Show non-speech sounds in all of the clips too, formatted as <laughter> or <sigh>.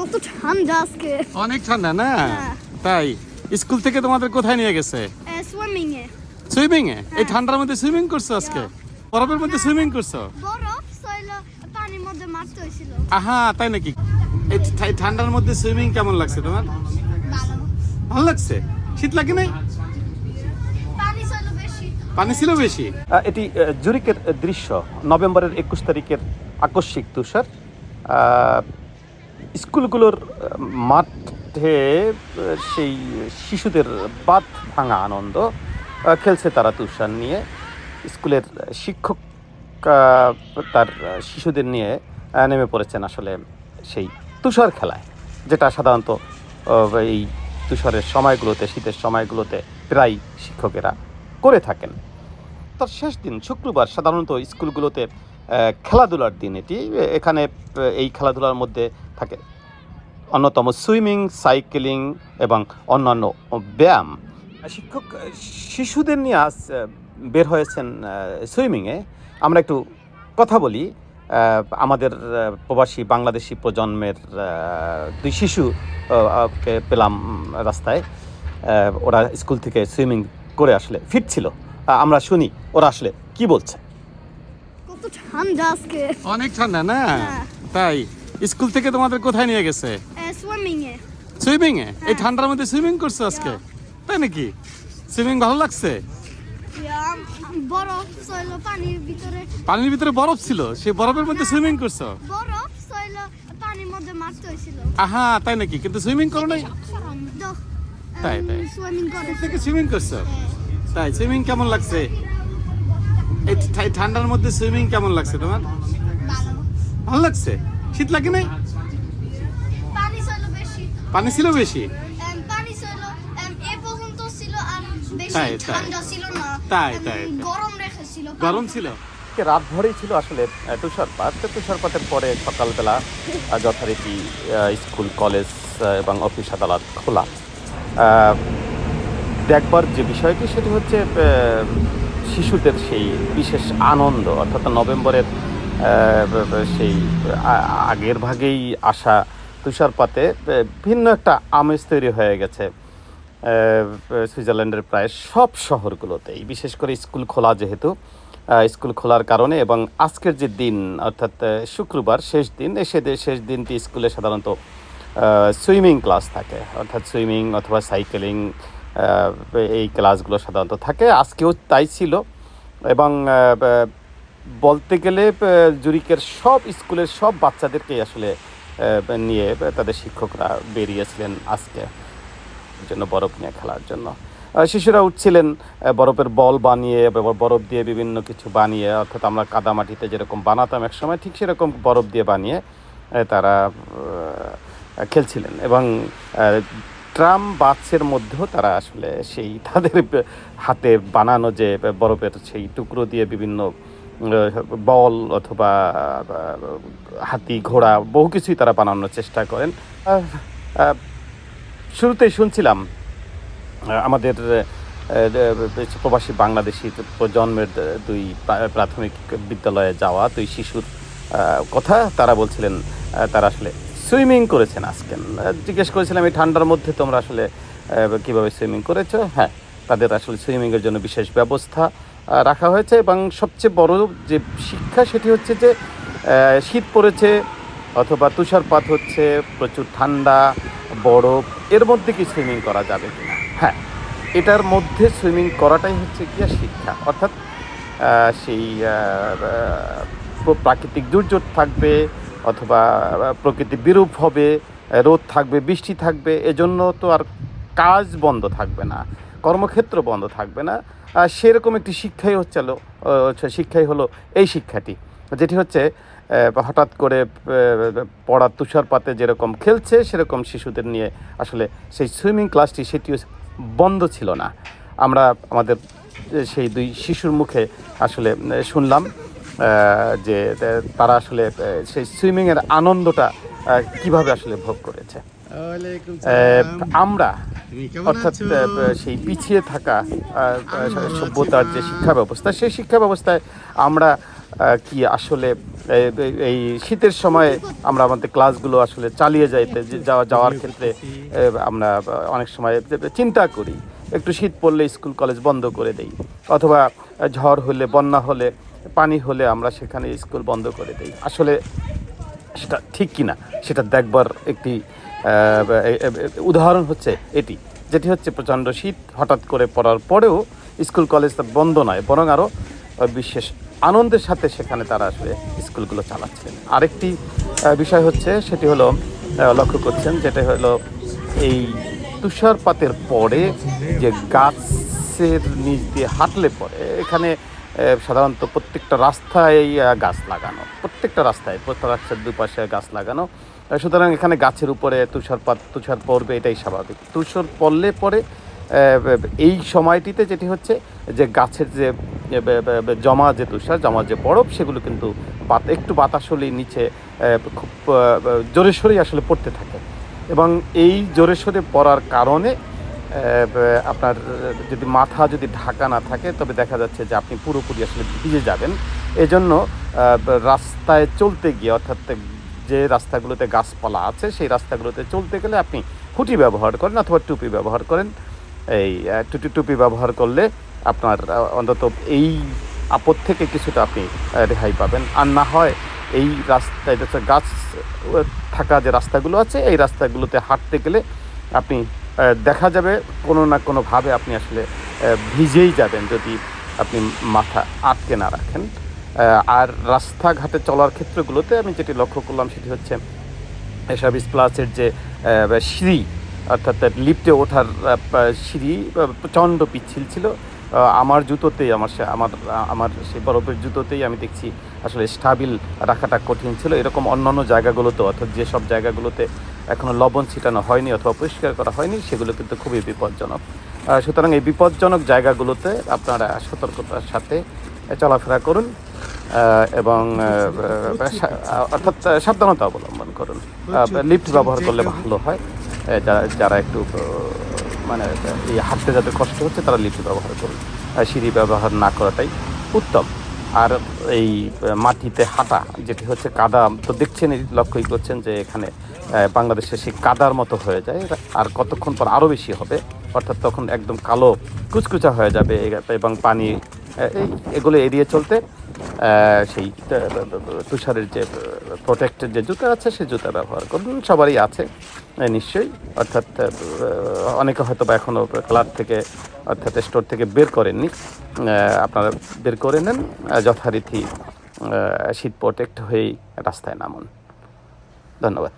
কত ঠান্ডা আজকে। অনেক ঠান্ডা না? হ্যাঁ। তাই স্কুল থেকে তোমাদের কোথায় নিয়ে গেছে? সুইমিং এ সুইমিং এ এই ঠান্ডার মধ্যে সুইমিং করছ আজকে? বরফের মধ্যে সুইমিং করছ? বরফ সইল পানির মধ্যে মারতে হয়েছিল। আহা তাই নাকি? এই ঠান্ডার মধ্যে সুইমিং কেমন লাগছে তোমার? ভালো। লাগছে? শীত লাগে নাই? পানি সইল বেশি। পানি ছিল বেশি? এটি জুরিকের দৃশ্য নভেম্বরের একুশ তারিখের আকস্মিক তুষার। আহ, স্কুলগুলোর মাঠে সেই শিশুদের বাদ ভাঙা আনন্দ খেলছে তারা তুষার নিয়ে। স্কুলের শিক্ষক তার শিশুদের নিয়ে নেমে পড়েছেন আসলে সেই তুষার খেলায়, যেটা সাধারণত এই তুষারের সময়গুলোতে, শীতের সময়গুলোতে প্রায় শিক্ষকেরা করে থাকেন। তার শেষ দিন, শুক্রবার, সাধারণত স্কুলগুলোতে খেলাধুলার দিন এটি। এখানে এই খেলাধুলার মধ্যে থাকে অন্যতম সুইমিং, সাইকেলিং এবং অন্যান্য ব্যায়াম। শিক্ষক, শিশুদের নিয়ে আজ বের হয়েছেন সুইমিংয়ে। আমরা একটু কথা বলি আমাদের প্রবাসী বাংলাদেশি প্রজন্মের দুই শিশু পেলাম রাস্তায়। ওরা স্কুল থেকে সুইমিং করে আসলে ফিরছিল। আমরা শুনি, ওরা আসলে কি বলছে? ঠান্ডা আজকে। অনেক ঠান্ডা না? হ্যাঁ। তাই স্কুল থেকে তোমাদের কোথায় নিয়ে গেছে? সুইমিং এ সুইমিং এ এই ঠান্ডার মধ্যে সুইমিং করছ আজকে? তাই নাকি? সুইমিং ভালো লাগছে? বরফ পানির ভিতরে। পানির ভিতরে বরফ ছিল সেই বরফের মধ্যে সুইমিং করছ? বরফ সইল পানির মধ্যে মারতে হয়েছিল। আহা তাই নাকি? কিন্তু সুইমিং করো নাই? তাই, তাই। সুইমিং করছ। তাই সুইমিং কেমন লাগছে? এই ঠান্ডার মধ্যে সুইমিং কেমন লাগছে তোমার? ভালো লাগছে? শীত লাগে নাই? পানি ছিল বেশি? তাই, তাই। তাই। গরম ছিল? রাত ভরেই ছিল আসলে তুষারপাত তুষারপাতের পরে সকালবেলা যথারীতি স্কুল কলেজ এবং অফিস আদালত খোলা। দেখবার যে বিষয়টি সেটি হচ্ছে শিশুদের সেই বিশেষ আনন্দ, অর্থাৎ নভেম্বরের সেই আগের ভাগেই আসা তুষারপাতে ভিন্ন একটা আমেজ তৈরি হয়ে গেছে সুইজারল্যান্ডের প্রায় সব শহরগুলোতেই, বিশেষ করে স্কুল খোলা যেহেতু স্কুল খোলার কারণে এবং আজকের যে দিন, অর্থাৎ শুক্রবার শেষ দিন, এ, সে শেষ দিনটি স্কুলে সাধারণত সুইমিং ক্লাস থাকে, অর্থাৎ সুইমিং অথবা সাইকেলিং এই ক্লাসগুলো সাধারণত থাকে। আজকেও তাই ছিল। এবং বলতে গেলে জুরিকের সব স্কুলের সব বাচ্চাদেরকেই আসলে নিয়ে তাদের শিক্ষকরা বেরিয়েছিলেন আজকে। জন্য বরফ নিয়ে খেলার জন্য। শিশুরা উঠছিলেন বরফের বল বানিয়ে বরফ দিয়ে বিভিন্ন কিছু বানিয়ে, অর্থাৎ আমরা কাদামাটিতে যেরকম বানাতাম এক সময় ঠিক সেরকম বরফ দিয়ে বানিয়ে তারা খেলছিলেন। এবং ট্রাম বাক্সের মধ্যেও তারা আসলে সেই <laughs> তাদের হাতে বানানো যে বরফের সেই টুকরো দিয়ে বিভিন্ন বল অথবা হাতি, ঘোড়া বহু কিছুই তারা বানানোর চেষ্টা করেন। শুরুতেই শুনছিলাম আমাদের প্রবাসী বাংলাদেশি প্রজন্মের দুই প্রাথমিক বিদ্যালয়ে যাওয়া দুই শিশুর কথা। তারা বলছিলেন তারা আসলে সুইমিং করেছেন আজকে। জিজ্ঞেস করেছিলাম, এই ঠান্ডার মধ্যে তোমরা আসলে কীভাবে সুইমিং করেছ? হ্যাঁ তাদের আসলে সুইমিংয়ের জন্য বিশেষ ব্যবস্থা রাখা হয়েছে এবং সবচেয়ে বড় যে শিক্ষা সেটি হচ্ছে যে শীত পড়েছে অথবা তুষারপাত হচ্ছে, প্রচুর ঠান্ডা, বরফ, এর মধ্যে কি সুইমিং করা যাবে কিনা? হ্যাঁ এটার মধ্যে সুইমিং করাটাই হচ্ছে কি শিক্ষা। অর্থাৎ সেই প্রাকৃতিক দুর্যোগ থাকবে অথবা প্রকৃতি বিরূপ হবে রোদ থাকবে বৃষ্টি থাকবে এজন্য তো আর কাজ বন্ধ থাকবে না কর্মক্ষেত্র বন্ধ থাকবে না। সেরকম একটি শিক্ষাই হচ্ছে হলো আহ, হচ্ছে শিক্ষাই হলো এই শিক্ষাটি যেটি হচ্ছে হঠাৎ করে আহ, পড়া তুষারপাতে যেরকম খেলছে সেরকম শিশুদের নিয়ে আসলে সেই সুইমিং ক্লাসটি সেটিও বন্ধ ছিল না। আমরা আমাদের সেই দুই শিশুর মুখে আসলে শুনলাম। যে তারা আসলে সেই সুইমিংয়ের আনন্দটা কীভাবে আসলে ভোগ করেছে? আমরা অর্থাৎ সেই পিছিয়ে থাকা সভ্যতার যে শিক্ষা ব্যবস্থা সেই শিক্ষা ব্যবস্থায় আমরা কি আসলে এই শীতের সময় আমরা আমাদের ক্লাসগুলো আসলে চালিয়ে যাইতে যাওয়া যাওয়ার ক্ষেত্রে আমরা অনেক সময় চিন্তা করি। একটু শীত পড়লে স্কুল কলেজ বন্ধ করে দেই। অথবা ঝড় হলে বন্যা হলে পানি হলে আমরা সেখানে স্কুল বন্ধ করে দেই। আসলে সেটা ঠিক কিনা, সেটা দেখবার একটি উদাহরণ হচ্ছে এটি, যেটি হচ্ছে প্রচণ্ড শীত, হঠাৎ করে পড়ার পরেও স্কুল কলেজ তো বন্ধ নয়, বরং আরও বিশেষ আনন্দের সাথে সেখানে তারা আসলে স্কুলগুলো চালাচ্ছেন আরেকটি বিষয় হচ্ছে, সেটি হলো লক্ষ্য করছেন, যেটা হলো এই তুষারপাতের পরে যে গাছের নিচ দিয়ে হাঁটলে পরে, এখানে সাধারণত প্রত্যেকটা রাস্তায় গাছ লাগানো। প্রত্যেকটা রাস্তায় প্রত্যেক রাস্তার দুপাশে গাছ লাগানো। সুতরাং এখানে গাছের উপরে তুষারপাত তুষার পড়বে, এটাই স্বাভাবিক। তুষার পড়লে পরে এই সময়টিতে যেটি হচ্ছে যে গাছের যে জমা যে তুষার, জমা যে বরফ সেগুলো কিন্তু একটু বাতাস হলেই নিচে খুব জোরে সোরেই আসলে পড়তে থাকে। এবং এই জোরে সোরে পড়ার কারণে আপনার যদি মাথা যদি ঢাকা না থাকে, তবে দেখা যাচ্ছে যে আপনি পুরোপুরি আসলে ভিজে যাবেন। এজন্য রাস্তায় চলতে গিয়ে, অর্থাৎ যে রাস্তাগুলোতে গাছপালা আছে, সেই রাস্তাগুলোতে চলতে গেলে আপনি হুটি ব্যবহার করেন অথবা টুপি ব্যবহার করেন। এই টুটি, টুপি ব্যবহার করলে আপনার অন্তত এই আপদ থেকে কিছুটা আপনি রেহাই পাবেন। আর না হয় এই রাস্তায় গাছ থাকা যে রাস্তাগুলো আছে, এই রাস্তাগুলোতে হাঁটতে গেলে আপনি দেখা যাবে, কোনো না কোনোভাবে আপনি আসলে ভিজেই যাবেন যদি আপনি মাথা আটকে না রাখেন। আর রাস্তাঘাটে চলার ক্ষেত্রগুলোতে আমি যেটি লক্ষ্য করলাম সেটি হচ্ছে সার্ভিস প্লাসের যে সিঁড়ি, অর্থাৎ লিফটে ওঠার সিঁড়ি প্রচণ্ড পিচ্ছিল ছিল। আমার জুতোতেই, আমার আমার আমার সেই বরফের জুতোতেই আমি দেখছি আসলে স্টাবিল রাখাটা কঠিন ছিল। এরকম অন্যান্য জায়গাগুলোতে, অর্থাৎ যেসব জায়গাগুলোতে এখনও লবণ ছিটানো হয়নি অথবা পরিষ্কার করা হয়নি, সেগুলো কিন্তু খুবই বিপজ্জনক। সুতরাং এই বিপজ্জনক জায়গাগুলোতে আপনারা সতর্কতার সাথে চলাফেরা করুন এবং অর্থাৎ সাবধানতা অবলম্বন করুন। লিফট ব্যবহার করলে ভালো হয়। যারা যারা একটু মানে এই হাঁটতে যাদের কষ্ট হচ্ছে, তারা লিফট ব্যবহার করুন সিঁড়ি ব্যবহার না করাটাই উত্তম। আর এই মাটিতে হাঁটা, যেটি হচ্ছে কাদা, তো দেখছেন এই লক্ষ্যই করছেন যে এখানে বাংলাদেশে সেই কাদার মতো হয়ে যায়। আর কতক্ষণ পর আরও বেশি হবে, অর্থাৎ তখন একদম কালো কুচকুচা হয়ে যাবে, এবং পানি এগুলো এড়িয়ে চলতে সেই তুষারের যে প্রোটেক্টের যে জুতা আছে সেই জুতা ব্যবহার করুন সবারই আছে নিশ্চয়ই। অর্থাৎ অনেকে হয়তো বা এখনও ক্লাব থেকে, অর্থাৎ স্টোর থেকে বের করেননি। আপনারা বের করে নেন যথারীতি শীত প্রোটেক্ট হয়েই রাস্তায় নামুন। ধন্যবাদ।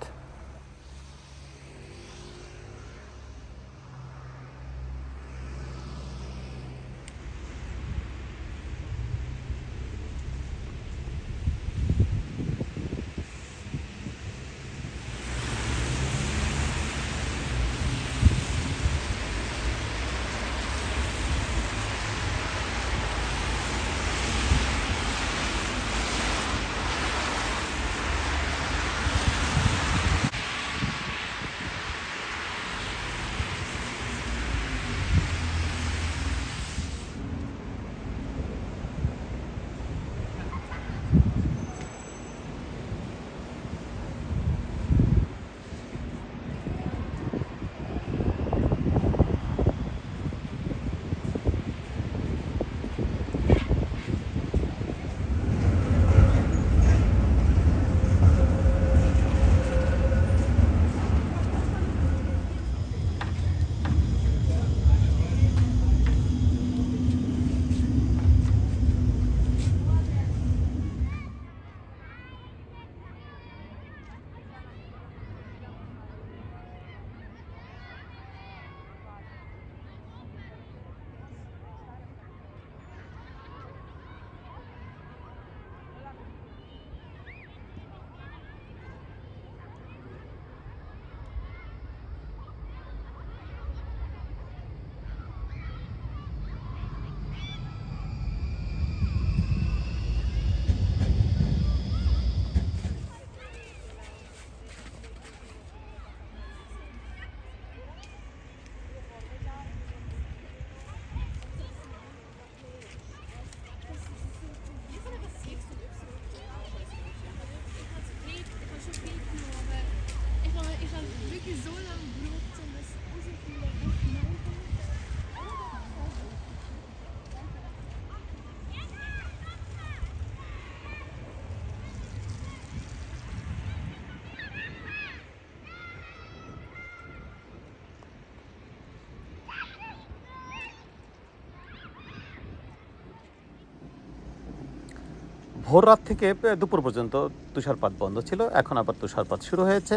ভোর রাত থেকে দুপুর পর্যন্ত তুষারপাত বন্ধ ছিল। এখন আবার তুষারপাত শুরু হয়েছে।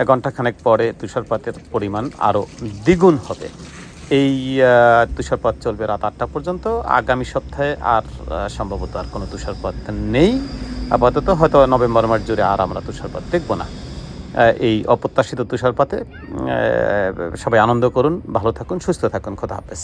এক ঘন্টাখানেক পরে তুষারপাতের পরিমাণ আরও দ্বিগুণ হবে। এই তুষারপাত চলবে রাত আটটা পর্যন্ত। আগামী সপ্তাহে আর সম্ভবত আর কোনো তুষারপাত নেই। আপাতত হয়তো নভেম্বর মাস জুড়ে আর আমরা তুষারপাত দেখব না। এই অপ্রত্যাশিত তুষারপাতে সবাই আনন্দ করুন, ভালো থাকুন, সুস্থ থাকুন। খোদা হাফেজ।